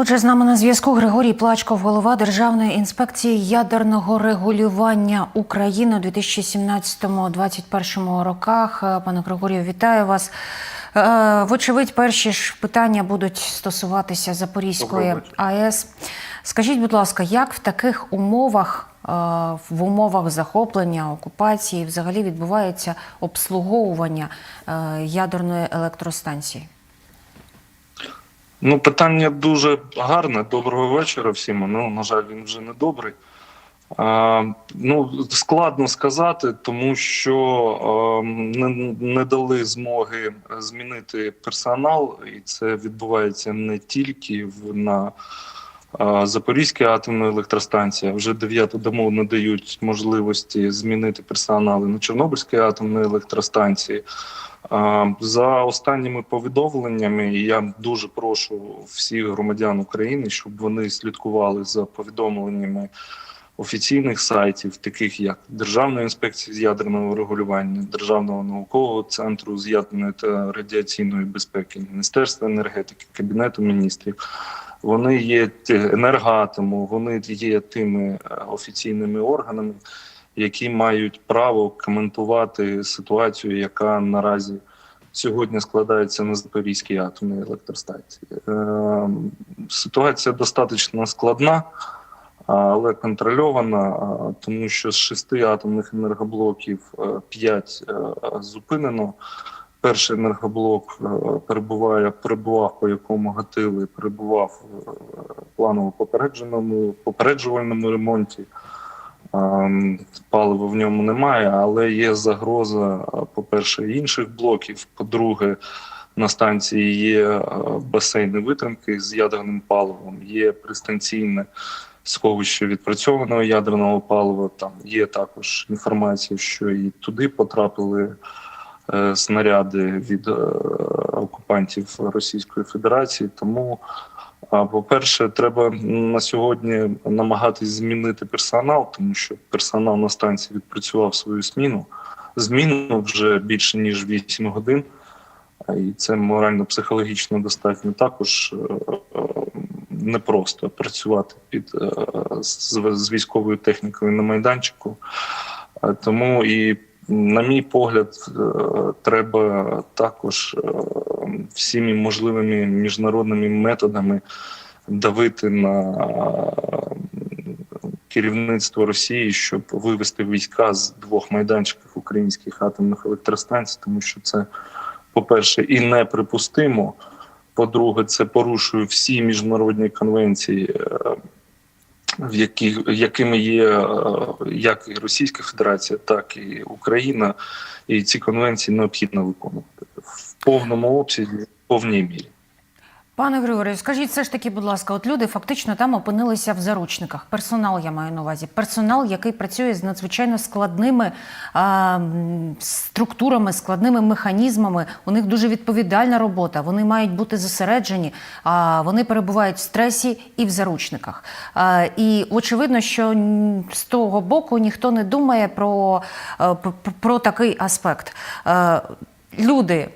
Отже, з нами на зв'язку Григорій Плачков, голова Державної інспекції ядерного регулювання України у 2017-2021 роках. Е, Пане Григорію, вітаю вас. Е, Вочевидь, перші ж питання будуть стосуватися Запорізької АЕС. Скажіть, будь ласка, як в таких умовах, е, в умовах захоплення, окупації, взагалі відбувається обслуговування ядерної електростанції? Ну, питання дуже гарне. Доброго вечора всім. Ну, на жаль, він вже не добрий. Е, ну, складно сказати, тому що е, не, не дали змоги змінити персонал, і це відбувається не тільки в, на а, Запорізькій атомній електростанції, а вже дев'яту дамо не дають можливості змінити персонал і на Чорнобильській атомній електростанції. За останніми повідомленнями, я дуже прошу всіх громадян України, щоб вони слідкували за повідомленнями офіційних сайтів, таких як Державна інспекція з ядерного регулювання, Державного наукового центру з ядерної та радіаційної безпеки, Міністерства енергетики, Кабінету міністрів. Вони є енергоатому, вони є тими е, офіційними органами, які мають право коментувати ситуацію, яка наразі сьогодні складається на Запорізькій атомній електростанції. Е, Ситуація достатньо складна, але контрольована, тому що з шести атомних енергоблоків е, п'ять зупинено. Перший енергоблок е, перебуває, перебував, по якому гатили, перебував е, планово попередженому попереджувальному ремонті. Ем, Палива в ньому немає, але є загроза, е, по-перше, інших блоків. По-друге, на станції є басейни витримки з ядерним паливом, є пристанційне сховище відпрацьованого ядерного палива. Там є також інформація, що і туди потрапили снаряди від е, окупантів Російської Федерації. Тому, по-перше, треба на сьогодні намагатись змінити персонал, тому що персонал на станції відпрацював свою зміну. Зміну вже більше ніж 8 годин. І це морально-психологічно достатньо також е, е, непросто працювати під е, з, військовою технікою на майданчику. Е, Тому і, на мій погляд, е, треба також е, всіми можливими міжнародними методами давити на е, керівництво Росії, щоб вивести війська з двох майданчиків українських атомних електростанцій, тому що це, по-перше, і неприпустимо. По-друге, це порушує всі міжнародні конвенції, в яких якими є е, як і Російська Федерація, так і Україна. І ці конвенції необхідно виконувати в повному обсязі, в повній мірі. Пане Григорію, скажіть все ж таки, будь ласка, от люди фактично там опинилися в заручниках. Персонал я маю на увазі. Персонал, який працює з надзвичайно складними а, структурами, складними механізмами. У них дуже відповідальна робота. Вони мають бути зосереджені. А вони перебувають в стресі і в заручниках. А, і очевидно, що з того боку ніхто не думає про, е, про, про такий аспект. Е, люди,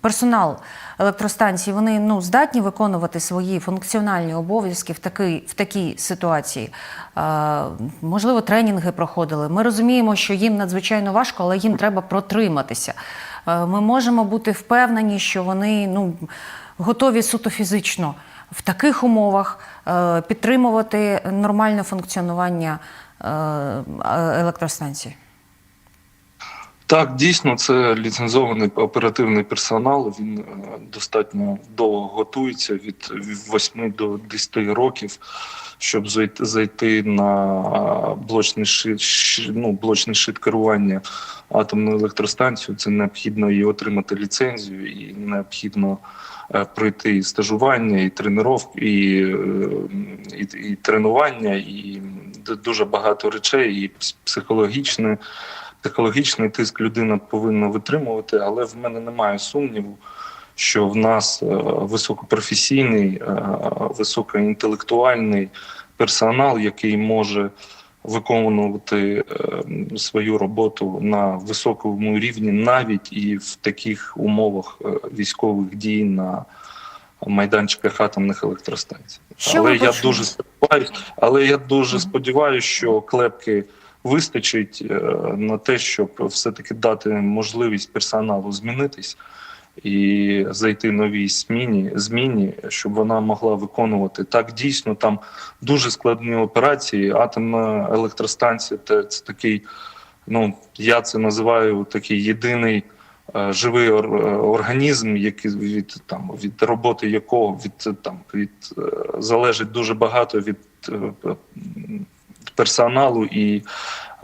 персонал електростанції, вони ну, здатні виконувати свої функціональні обов'язки в такій, в такій ситуації. Е, можливо, тренінги проходили. Ми розуміємо, що їм надзвичайно важко, але їм треба протриматися. Е, ми можемо бути впевнені, що вони ну, готові суто фізично в таких умовах е, підтримувати нормальне функціонування е, електростанції. Так, дійсно, це ліцензований оперативний персонал. Він е, достатньо довго готується від 8 до 10 років, щоб зайти, на шит, ну, блочний шит керування атомною електростанцією. Це необхідно і отримати ліцензію, і необхідно е, пройти і стажування, і тренування, і, е, і, і тренування, і дуже багато речей, і психологічне психологічний тиск людина повинна витримувати, але в мене немає сумніву, що в нас е, високопрофесійний, е, високоінтелектуальний персонал, який може виконувати е, свою роботу на високому рівні, навіть і в таких умовах військових дій на майданчиках атомних електростанцій. Що але я дуже сподіваюся, але я дуже сподіваюся, що клепки вистачить е, на те, щоб все-таки дати можливість персоналу змінитись і зайти новій зміні, зміні, щоб вона могла виконувати так. Дійсно, там дуже складні операції. Атомна електростанція це, це такий. Ну я це називаю такий єдиний е, живий е, організм, який від там від роботи якого від там від залежить дуже багато від персоналу і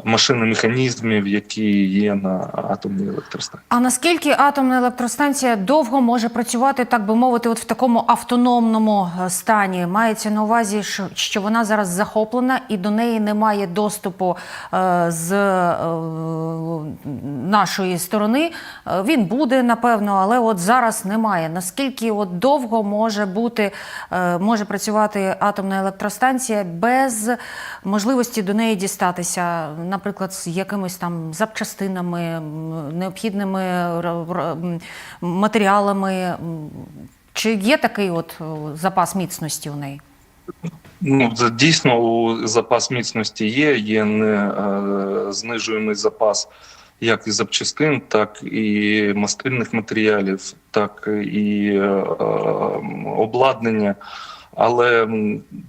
машин механізмів, які є на атомній електростанції. А наскільки атомна електростанція довго може працювати, так би мовити, от в такому автономному е, стані? Мається на увазі, що, вона зараз захоплена і до неї немає доступу е, з е, нашої сторони. Він буде, напевно, але от зараз немає. Наскільки от довго може бути, може працювати атомна електростанція без можливості до неї дістатися, наприклад, з якимись там запчастинами, необхідними матеріалами? Чи є такий от запас міцності у неї? Ну, це дійсно запас міцності є, є не е, знижуємий запас як і запчастин, так і мастильних матеріалів, так і е, обладнання. Але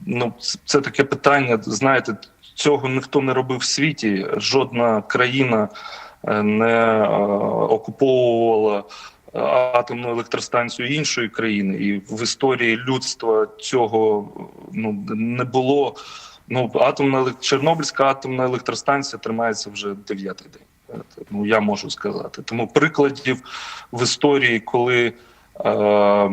ну, це таке питання. Знаєте, цього ніхто не робив в світі. Жодна країна е, не е, окуповувала е, атомну електростанцію іншої країни, і в історії людства цього ну не було. Ну, атомна Чорнобильська атомна електростанція тримається вже дев'ятий день. Ну я можу сказати. Тому прикладів в історії, коли е, е,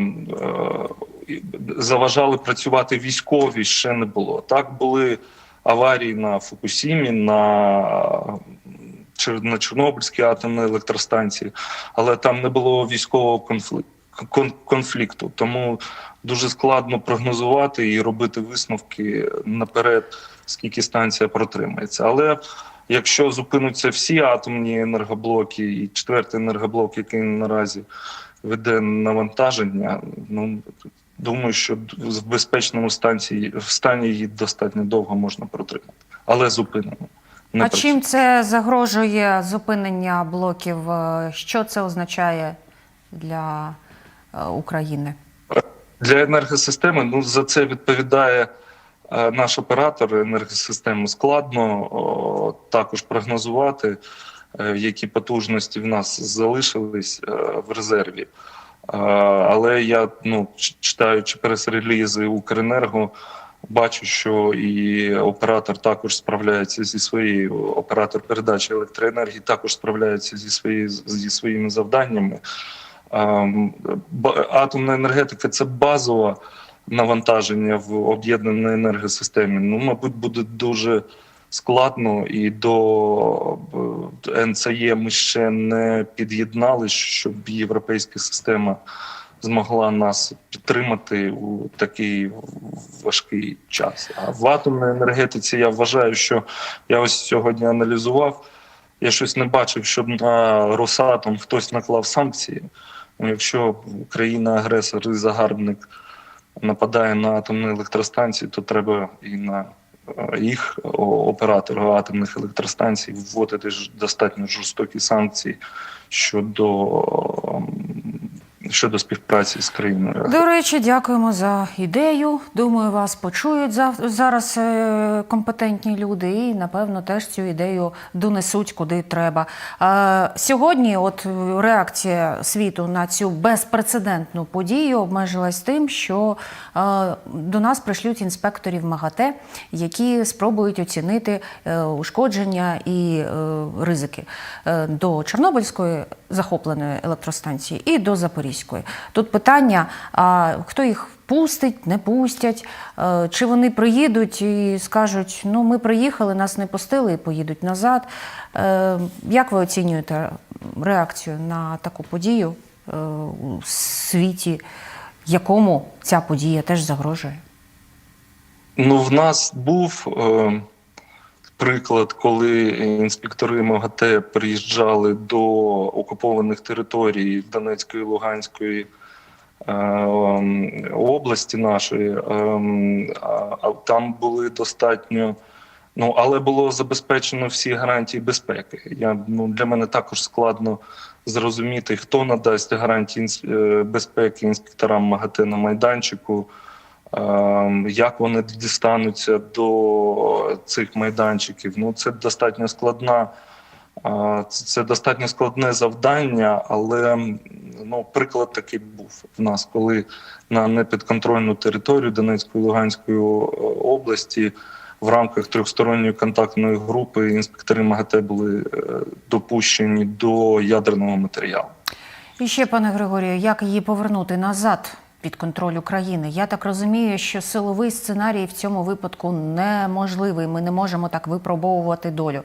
заважали працювати військові, ще не було. Так були аварії на Фукусімі, на, на Чорнобильській атомній електростанції, але там не було військового конфликту. кон- Конфлікту, тому дуже складно прогнозувати і робити висновки наперед, скільки станція протримається. Але якщо зупинуться всі атомні енергоблоки і четвертий енергоблок, який наразі веде навантаження, ну думаю, що в безпечному станції в стані її достатньо довго можна протримати, але зупинено. Не а працює. чим це загрожує зупинення блоків? Е, Що це означає для е, України? Для енергосистеми ну за це відповідає е, наш оператор енергосистеми. Складно о, також прогнозувати, які потужності в нас залишились в резерві. Але я ну читаючи прес-релізи Укренерго, бачу, що і оператор також справляється зі своєю оператор передачі електроенергії, також справляється зі свої зі своїми завданнями. Атомна енергетика це базове навантаження в об'єднаній енергосистемі. Ну, мабуть, буде дуже складно і до е, НЦЄ ми ще не під'єднали, щоб європейська система змогла нас підтримати у такий важкий час. А в атомній енергетиці я вважаю, що я ось сьогодні аналізував. Я щось не бачив, щоб на Росатом хтось наклав санкції. Ну, якщо країна-агресор і загарбник нападає на атомні електростанції, то треба і на їх оператор атомних електростанцій вводити достатньо жорстокі санкції щодо, щодо співпраці з країною. До речі, дякуємо за ідею. Думаю, вас почують зав- зараз е, компетентні люди і, напевно, теж цю ідею донесуть куди треба. Сьогодні, от е, реакція світу на цю безпрецедентну подію обмежилась тим, що е, до нас пришлють інспекторів МАГАТЕ, які спробують оцінити ушкодження і ризики до Чорнобильської захопленої електростанції і до Запорізької. Тут питання: а хто їх пустить, не пустять, е, чи вони приїдуть і скажуть: ну ми приїхали, нас не пустили і поїдуть назад. Е, Як ви оцінюєте реакцію на таку подію е, у світі, якому ця подія теж загрожує? Ну, в нас був приклад, коли інспектори МАГАТЕ приїжджали до окупованих територій Донецької, Луганської ем, області нашої. ем, а- Там були достатньо. Ну, але було забезпечено всі гарантії безпеки. Я, ну, для мене також складно зрозуміти, хто надасть гарантії е, безпеки інспекторам МАГАТЕ на майданчику, як вони дістануться до цих майданчиків. Ну, це достатньо складна. Це це достатньо складне завдання, але ну, приклад такий був в нас, коли на непідконтрольну територію Донецької Луганської е, області в рамках трьохсторонньої контактної групи інспектори МАГАТЕ були е, допущені до ядерного матеріалу. І ще, пане Григорію, як її повернути назад під контроль України? Я так розумію, що силовий сценарій в цьому випадку неможливий. Ми не можемо так випробовувати долю.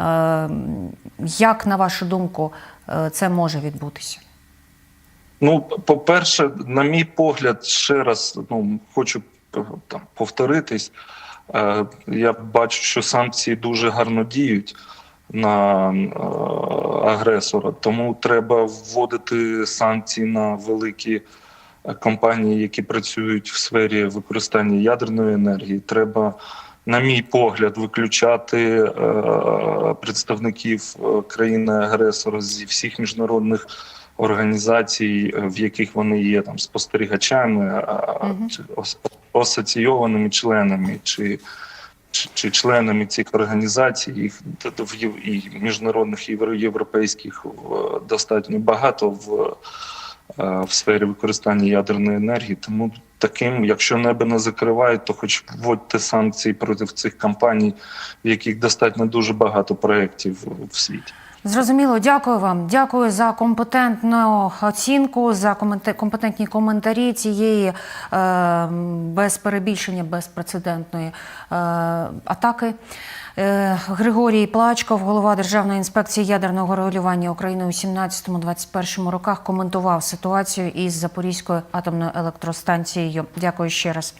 Е, як, на вашу думку, е, це може відбутися? Ну, по-перше, на мій погляд, ще раз ну, хочу е, там повторитись. Я бачу, що санкції дуже гарно діють на агресора, тому треба вводити санкції на великі компанії, які працюють в сфері використання ядерної енергії. Треба, на мій погляд, виключати е, представників е, країни-агресора зі всіх міжнародних організацій, е, в яких вони є там спостерігачами, ос- асоційованими членами, чи, чи, чи членами цих організацій, їх в і міжнародних і європейських достатньо багато в, е, в сфері використання ядерної енергії. Тому таким, якщо небо не закривають, то хоч вводьте санкції проти цих компаній, в яких достатньо дуже багато проєктів в світі. Зрозуміло, дякую вам. Дякую за компетентну оцінку, за компетентні коментарі цієї е, без перебільшення безпрецедентної е, атаки. Е, Григорій Плачков, голова Державної інспекції ядерного регулювання України у 17-21 роках, коментував ситуацію із Запорізькою атомною електростанцією. Дякую ще раз.